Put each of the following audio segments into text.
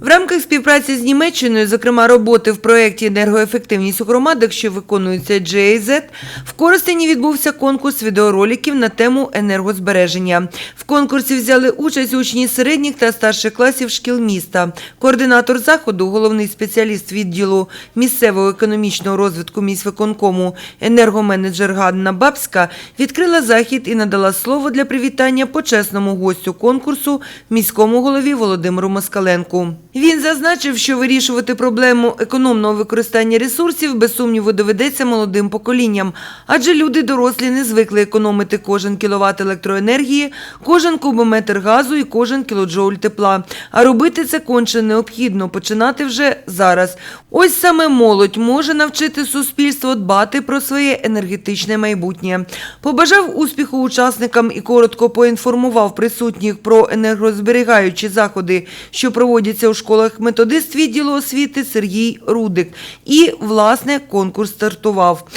В рамках співпраці з Німеччиною, зокрема роботи в проєкті енергоефективність у громадах, що виконується GIZ, в Коростені відбувся конкурс відеороликів на тему енергозбереження. В конкурсі взяли участь учні середніх та старших класів шкіл міста. Координатор заходу, головний спеціаліст відділу місцевого економічного розвитку міськвиконкому, енергоменеджер Ганна Бабська, відкрила захід і надала слово для привітання почесному гостю конкурсу міському голові Володимиру Москаленку. Він зазначив, що вирішувати проблему економного використання ресурсів без сумніву доведеться молодим поколінням, адже люди дорослі не звикли економити кожен кіловат електроенергії, кожен кубометр газу і кожен кілоджоуль тепла. А робити це конче необхідно починати вже зараз. Ось саме молодь може навчити суспільство дбати про своє енергетичне майбутнє. Побажав успіху учасникам і коротко поінформував присутніх про енергозберігаючі заходи, що проводяться у школах методист відділу освіти Сергій Рудик. І, власне, конкурс стартував.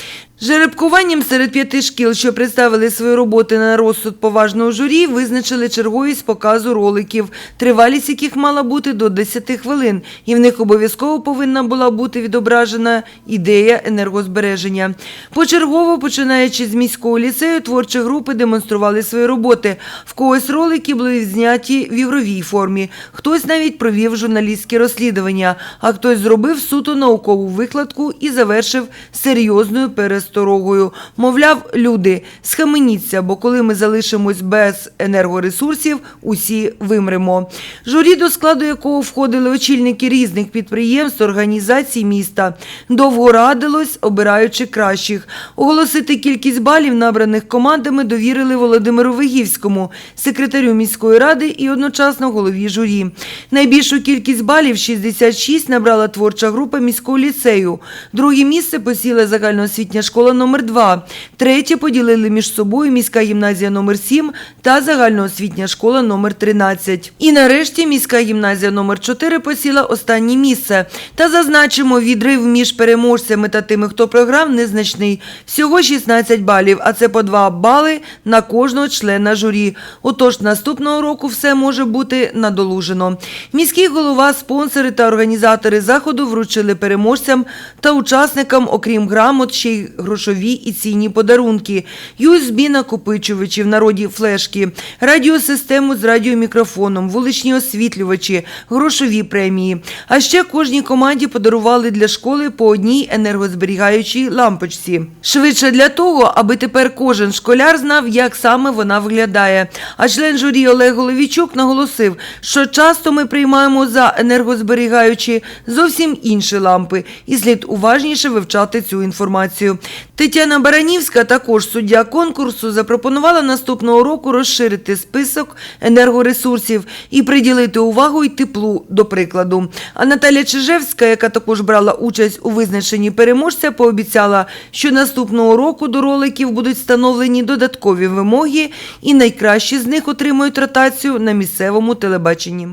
Жеребкуванням серед п'яти шкіл, що представили свої роботи на розсуд поважного журі, визначили черговість показу роликів, тривалість яких мала бути до 10 хвилин, і в них обов'язково повинна була бути відображена ідея енергозбереження. Почергово, починаючи з міського ліцею, творчі групи демонстрували свої роботи. В когось ролики були зняті в ігровій формі, хтось навіть провів журналістське розслідування, а хтось зробив суто наукову викладку і завершив серйозною пересторогою. Мовляв, люди, схаменіться, бо коли ми залишимось без енергоресурсів, усі вимремо. Журі, до складу якого входили очільники різних підприємств, організацій міста, довго радилось, обираючи кращих. Оголосити кількість балів, набраних командами, довірили Володимиру Вигівському, секретарю міської ради і одночасно голові журі. Найбільшу кількість балів 66 набрала творча група міського ліцею. Друге місце посіла загальноосвітня школа номер 2 Третє поділили між собою міська гімназія номер 7 та загальноосвітня школа номер 13. І нарешті міська гімназія номер 4 посіла останнє місце. Та зазначимо, відрив між переможцями та тими, хто програв, незначний. Всього 16 балів, а це по 2 бали на кожного члена журі. Отож, наступного року все може бути надолужено. Міський голова, спонсори та організатори заходу вручили переможцям та учасникам, окрім грамот, ще й грошові і цінні подарунки, USB накопичувачі в народі флешки, радіосистему з радіомікрофоном, вуличні освітлювачі, грошові премії. А ще кожній команді подарували для школи по одній енергозберігаючій лампочці. Швидше для того, аби тепер кожен школяр знав, як саме вона виглядає. А член журі Олег Головічук наголосив, що часто ми приймаємо за енергозберігаючі зовсім інші лампи, і слід уважніше вивчати цю інформацію. Тетяна Баранівська, також суддя конкурсу, запропонувала наступного року розширити список енергоресурсів і приділити увагу й теплу, до прикладу. А Наталя Чижевська, яка також брала участь у визначенні переможця, пообіцяла, що наступного року до роликів будуть встановлені додаткові вимоги, і найкращі з них отримують ротацію на місцевому телебаченні.